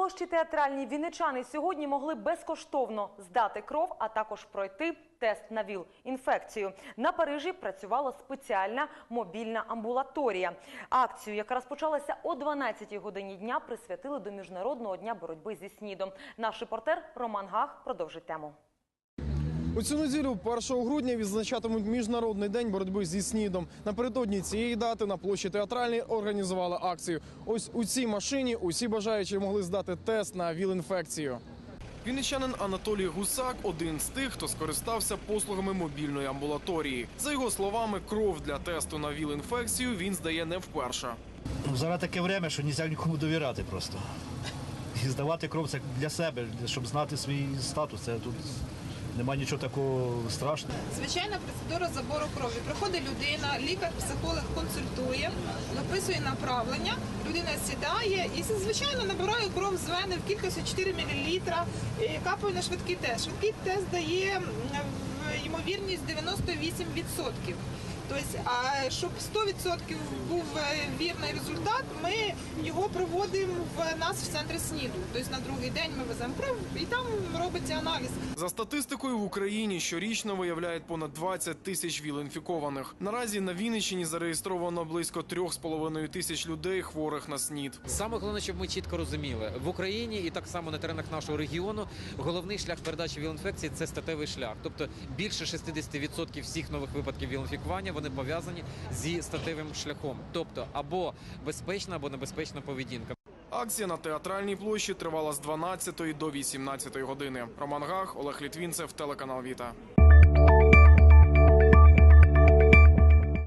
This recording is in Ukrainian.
площі театральній вінничани сьогодні могли безкоштовно здати кров, а також пройти тест на ВІЛ-інфекцію. На Парижі працювала спеціальна мобільна амбулаторія. Акцію, яка розпочалася о 12-й годині дня, присвятили до Міжнародного дня боротьби зі СНІДом. Наш репортер Роман Гах продовжить тему. У цю неділю, 1 грудня, відзначатимуть міжнародний день боротьби зі снідом. Напередодні цієї дати на площі театральній організували акцію. Ось у цій машині усі бажаючі могли здати тест на ВІЛ-інфекцію. Вінничанин Анатолій Гусак один з тих, хто скористався послугами мобільної амбулаторії. За його словами, кров для тесту на ВІЛ-інфекцію він здає не вперше. Ну, зараз таке время, що нельзя нікому довіряти просто. І здавати кров це для себе, щоб знати свій статус. Це тут немає нічого такого страшного. Звичайна процедура забору крові. Приходить людина, лікар-психолог консультує, написує направлення, людина сідає і звичайно набирає кров з вени в кількості 4 мл капає на швидкий тест. Швидкий тест дає ймовірність 98%. Тобто, а щоб 100% був е, вірний результат, ми його проводимо в нас в центрі СНІДу. Тобто на другий день ми веземо кров і там робиться аналіз. За статистикою в Україні щорічно виявляють понад 20 тисяч ВІЛ-інфікованих. Наразі на Вінниччині зареєстровано близько 3,5 тисяч людей, хворих на СНІД. Саме головне, щоб ми чітко розуміли, в Україні і так само на теренах нашого регіону головний шлях передачі ВІЛ-інфекції – це статевий шлях. Тобто більше 60% всіх нових випадків ВІЛ-інфікування вони пов'язані зі статевим шляхом, тобто або безпечна, або небезпечна поведінка. Акція на театральній площі тривала з 12 до 18 години. Роман Гах, Олег Літвінцев, телеканал Віта.